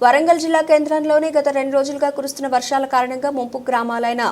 వరంగల్ జిల్లా కేంద్రంలోని గత రెండు రోజులుగా కురుస్తున్న వర్షాల కారణంగా ముంపు గ్రామాలైన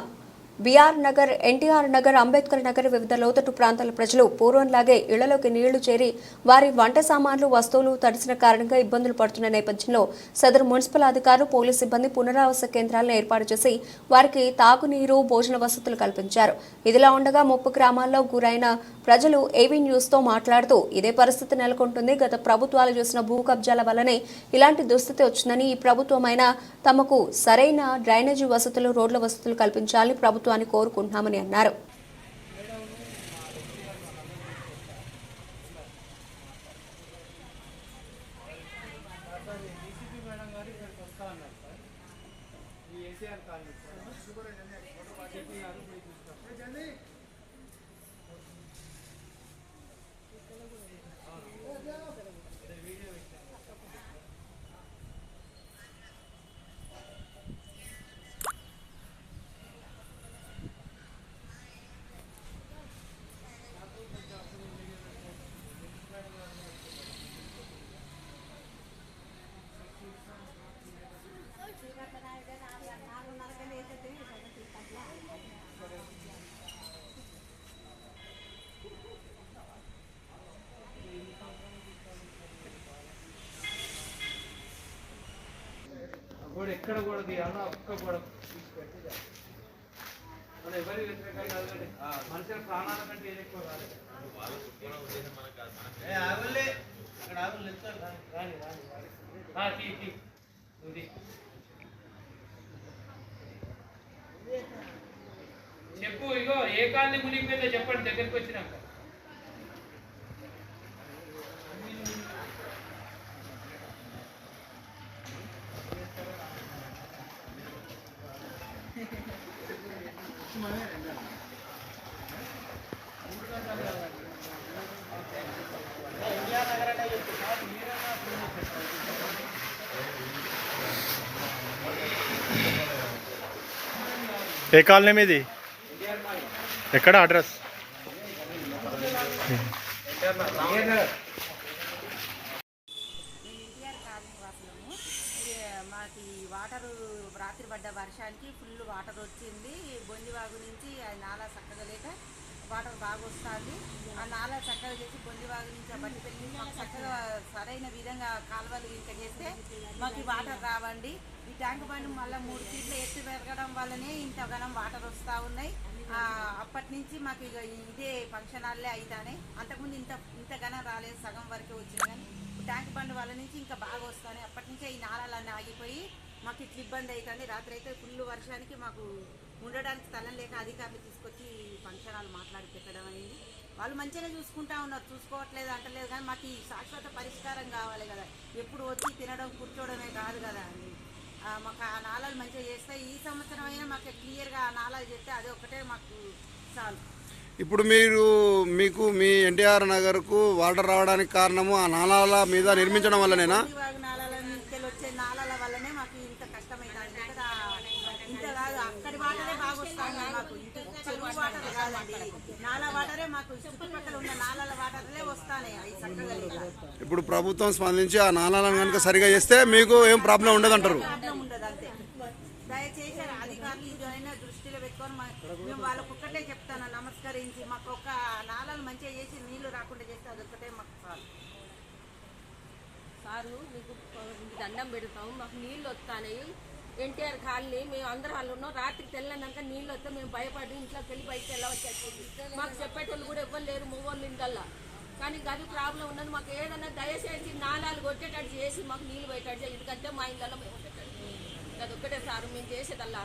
బీఆర్ నగర్ ఎన్టీఆర్ నగర్ అంబేద్కర్ నగర్ వివిధ లోతట్టు ప్రాంతాల ప్రజలు పూర్వంలాగే ఇళ్ళలోకి నీళ్ళు చేరి వారి వంట సామాన్లు వస్తువులు తడిసిన కారణంగా ఇబ్బందులు పడుతున్న నేపథ్యంలో సదరు మున్సిపల్ అధికారులు పోలీస్ సిబ్బంది పునరావాస కేంద్రాలను ఏర్పాటు చేసి వారికి తాగునీరు భోజన వసతులు కల్పించారు. ఇదిలా ఉండగా ముప్పు గ్రామాల్లో గురైన ప్రజలు ఏవీ న్యూస్తో మాట్లాడుతూ ఇదే పరిస్థితి నెలకొంటుంది. గత ప్రభుత్వాలు చేసిన భూ కబ్జాల వల్లనే ఇలాంటి దుస్థితి వచ్చిందని ఈ ప్రభుత్వమైనా తమకు సరైన డ్రైనేజీ వసతులు రోడ్ల వసతులు కల్పించాలని ప్రభుత్వాన్ని కోరుకుంటున్నామని అన్నారు. ఈ ఏసీఆర్ కాలనీ గోడ ఎక్కడ గోడ తీయాలో ఒక్క గోడ. మన ఎవరి వ్యతిరేకంగా. మనుషుల ప్రాణాల కంటే ఏది ఎక్కువ. అక్కడ ఎత్తారు. రాని, రాని. చెప్పు ఇగో ఏ మునిగిపోయిందో చెప్పండి దగ్గరికి వచ్చినాక ఏ కాలనీ మీది? ఎక్కడ అడ్రస్ మేము మాకు వాటర్ రాత్రి పడ్డ వర్షానికి ఫుల్ వాటర్ వచ్చింది. బొందివాగు నుంచి ఆ నాలా చక్కగా లేక వాటర్ బాగా వస్తుంది. ఆ నాలా చక్కగా చేసి బొందివాగు నుంచి ఆ బట్టిపల్లి చక్కగా సరైన విధంగా కాలువలు ఇంత చేస్తే మాకు వాటర్ రావండి. ఈ ట్యాంక్ బండ్ మళ్ళీ మూడు ఫీట్లు ఎత్తి పెరగడం వల్లనే ఇంతగానం వాటర్ వస్తూ ఉన్నాయి. అప్పటి నుంచి మాకు ఇక ఇదే ఫంక్షన్ హాల్లే అవుతానే అంతకుముందు ఇంత ఇంతగానం రాలేదు సగం వరకే వచ్చింది కానీ ట్యాంక్ బండ్ వల్ల నుంచి ఇంకా బాగా వస్తాయి అప్పటి నుంచే ఈ నాళాలన్నీ ఆగిపోయి మాకు ఇట్లా ఇబ్బంది అవుతుంది రాత్రి అయితే ఫుల్ వర్షానికి మాకు ఉండడానికి స్థలం లేక అధికారులు తీసుకొచ్చి ఫంక్షన్ హాల్ మాట్లాడి పెట్టడం అయింది. వాళ్ళు మంచిగానే చూసుకుంటా ఉన్నారు. చూసుకోవట్లేదు అంటలేదు కానీ మాకు ఈ శాశ్వత పరిష్కారం కావాలి కదా. ఎప్పుడు వచ్చి తినడం కూర్చోవడమే కాదు కదా అండి ఆ, మాకు ఆ నాళాలు మంచిగా చేస్తే ఈ సంవత్సరం అయినా మాకు క్లియర్గా ఆ నాళాలు చేస్తే అది ఒకటే మాకు చాలు. ఇప్పుడు మీరు మీకు మీ ఎన్టీఆర్ నగర్కు వాటర్ రావడానికి కారణము ఆ నాలాల మీద నిర్మించడం వల్లనేనా? నాళాల నుంచి వచ్చే నాళాల వల్లనే మాకు ఇంత కష్టమైంది. ఇక్కడ ఇంత కాదు అక్కడి వాటరే బాగా వస్తాయి మాకు. చెరువు వాటర్ కాదండి. నాలా వాటరే మాకు చుట్టుపక్కల ఉన్న నాలాల వాటర్లే వస్తాయి అవి చక్కగా లేక. ఇప్పుడు ప్రభుత్వం స్పందించి ఆ నాలాలను కనుక సరిగా చేస్తే మీకు ఏం ప్రాబ్లం ఉండదంటారు? ప్రాబ్లం ఉండదు అంతే. దయచేసి అధికారులు ఇదైనా దృష్టిలో పెట్టుకొని మేము వాళ్ళకు ఒక్కటే చెప్తాను నమస్కరించి. మాకు ఒక నాళాలు మంచిగా చేసి నీళ్ళు రాకుండా చేస్తే అదొక్కటే మాకు చాలు. సారు మీకు దండం పెడతాం మాకు నీళ్ళు వస్తాయి ఎన్టీఆర్ కాలనీ మేము అందరం వాళ్ళు ఉన్నాం. రాత్రి తెల్లనాక నీళ్ళు వస్తే మేము భయపడి ఇంట్లోకి వెళ్ళి బయటకు వెళ్ళవచ్చు మాకు చెప్పేటోళ్ళు కూడా ఎవ్వరు లేరు మూగోళ్ళు ఇంటల్లా కానీ గది ప్రాబ్లం ఉన్నది. మాకు ఏదన్నా దయచేసి నాలాలు కొట్టేటట్టు చేసి మాకు నీళ్ళు పోయేటట్టు చేసి ఎందుకంటే మా ఇంట్లో మేము ఉండేటట్టు అది ఒక్కటే సారు మేము చేసేదల్లా.